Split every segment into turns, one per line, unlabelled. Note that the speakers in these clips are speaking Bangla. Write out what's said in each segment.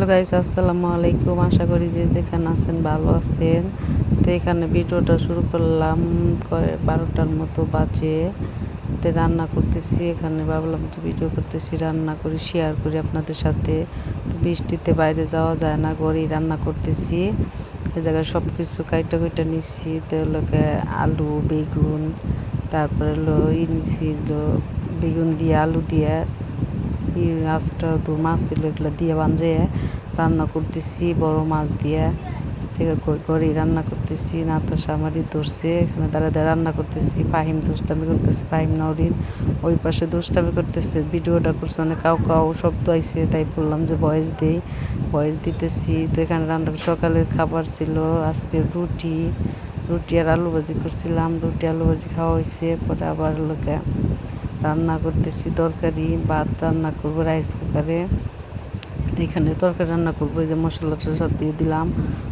হ্যালো গাইস, আসসালামু আলাইকুম। আশা করি যে যেখানে আছেন ভালো আছেন। তো এখানে ভিডিওটা শুরু করলাম করে বারোটার মতো বাজে। তো রান্না করতেছি, এখানে ভাবলাম যে ভিডিও করতেছি, রান্না করি শেয়ার করি আপনাদের সাথে। তো বৃষ্টিতে বাইরে যাওয়া যায় না, ঘরেই রান্না করতেছি। এ জায়গায় সব কিছু কাইটা কুইটা নিছি। তো লোকে আলু, বেগুন, তারপরে হলো ই নিছি বেগুন দিয়ে আলু দিয়ে ই মাছটা, দু মাছ ছিল, এগুলো দিয়ে বাঞ্জে রান্না করতেছি, বড় মাছ দিয়ে। থেকে ঘরে রান্না করতেছি, নাতাশা আমারই ধরছে, এখানে দাঁড়া দাঁড়া রান্না করতেছি, ফাহিম দুষ্টামি করতেছে, ফাহিম নরিন ওই পাশে দুষ্টামি করতেছে, ভিডিওটা করছে অনেক কাউ কাউ শব্দ আইছে, তাই বললাম যে ভয়েস দেই, ভয়েস দিতেছি। তো এখানে রান্না, সকালের খাবার ছিল, আজকে রুটি রুটি আর আলু ভাজি করছিলাম, রুটি আলু ভাজি খাওয়া হয়েছে পরে আবার লোকে রান্না করতেছি, তরকারি, ভাত রান্না করব রাইস কুকারে এখানে তরকারি রান্না করব, এই যে মশলাটা সব দিয়ে দিলাম।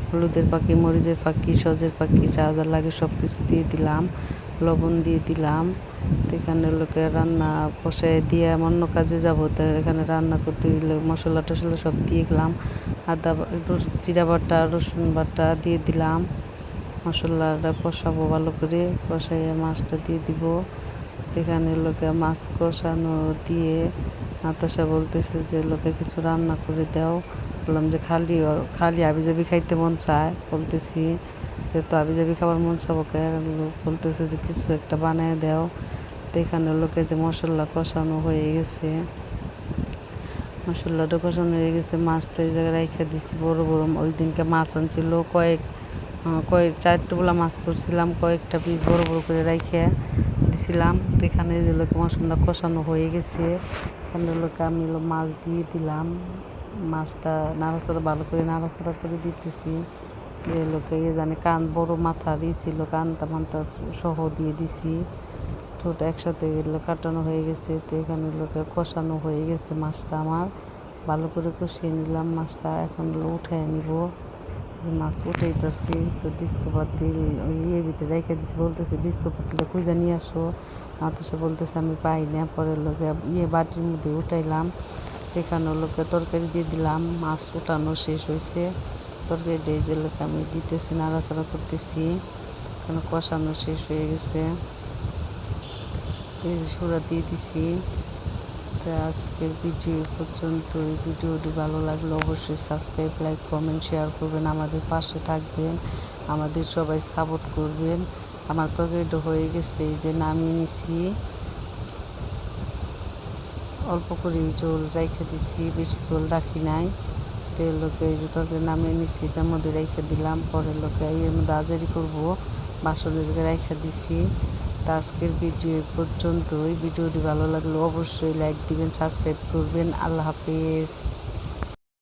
হলুদের পাখি, মরিচের পাখি, সজের পাখি, যা যা লাগে সব কিছু দিয়ে দিলাম। লবণ দিয়ে দিলাম। এখানে লোকে রান্না বসায় দিয়ে অন্য কাজে যাব। তো এখানে রান্না করতে গেলে মশলা টশলা সব দিয়ে গেলাম আদা জিরা বাটা, রসুন বাটা দিয়ে দিলাম। মশলাটা কষাবো ভালো করে কষাইয়ে মাছটা দিয়ে দিব। এখানে লোকে মাছ কষানো দিয়ে নাতাশা বলতেছে যে, লোকে কিছু রান্না করে দাও। বললাম যে, খালি খালি আবি যাবি খাইতে মন চায়? বলতেছি তো আবি যাবি খাবার মন চাবো কে বলতেছে যে, কিছু একটা বানায় দাও। তো এখানে লোকে যে মশলা কষানো হয়ে গেছে, মশলাটা কষানো হয়ে গেছে, মাছটা এই জায়গায় রেখে দিছি বড় বড়। ওই দিনকে মাছ আনছিল কয়েক কয়েক চারটুগুলা মাছ করছিলাম, কয়েকটা পিস বড় বড় করে রেখে দিছিলাম এখানে যে লোকে মশলা কষানো হয়ে গেছে, এখানে লোকে আমি মাছ দিয়ে দিলাম। মাছটা নাড়াচাড়া, ভালো করে নাড়াচাড়া করে দিতেছি। লোকে ইয়ে জানে কান, বড় মাথা দিয়েছিল কানটা মানটা সহ দিয়ে দিছি। ঠোঁট একসাথে এগুলো কাটানো হয়ে গেছে, তো এখানে লোকে কষানো হয়ে গেছে মাছটা আমার। ভালো করে কষিয়ে নিলাম মাছটা, এখন উঠে নিব। মাছ উঠাইতেছি, তো ডিস্কো পাতি ইয়ে ভিতরে রেখে দিছি, বলতেছে ডিস্কো পাতিটা খুঁজে নিয়ে আসো। নাতাশা বলতেছে, আমি পাই না। পরে লোকে ইয়ে বাটির মধ্যে উঠাইলাম সেখানে লোকে তরকারি দিয়ে দিলাম, মাছ উঠানো শেষ হয়েছে তরকারি দিয়ে যে লোকে আমি দিতেছি, নাড়াচাড়া করতেছি, এখানে কষানো শেষ হয়ে গেছে। সুরা দিয়ে দিছি। তো আজকের ভিডিও পর্যন্ত এই ভিডিওটি ভালো লাগলে অবশ্যই সাবস্ক্রাইব লাইক কমেন্ট শেয়ার করবেন, আমাদের পাশে থাকবেন, আমাদের সবাই সাপোর্ট করবেন। আমার তো তরকারিটা হয়ে গেছে, এই যে নামিয়ে নিছি। অল্প করে জল রেখে দিছি, বেশি জল রাখি নাই। তেল লোকে এই যে তরকারি নামিয়ে নিছি, এটার মধ্যে রেখে দিলাম। পরে লোকে এর মধ্যে আজারি করব বাসনের জায়গায় রেখে দিছি। তা আজকের ভিডিও এ পর্যন্তই। ভিডিওটি ভালো লাগলে অবশ্যই লাইক দিবেন সাবস্ক্রাইব করবেন। আল্লাহ হাফেজ।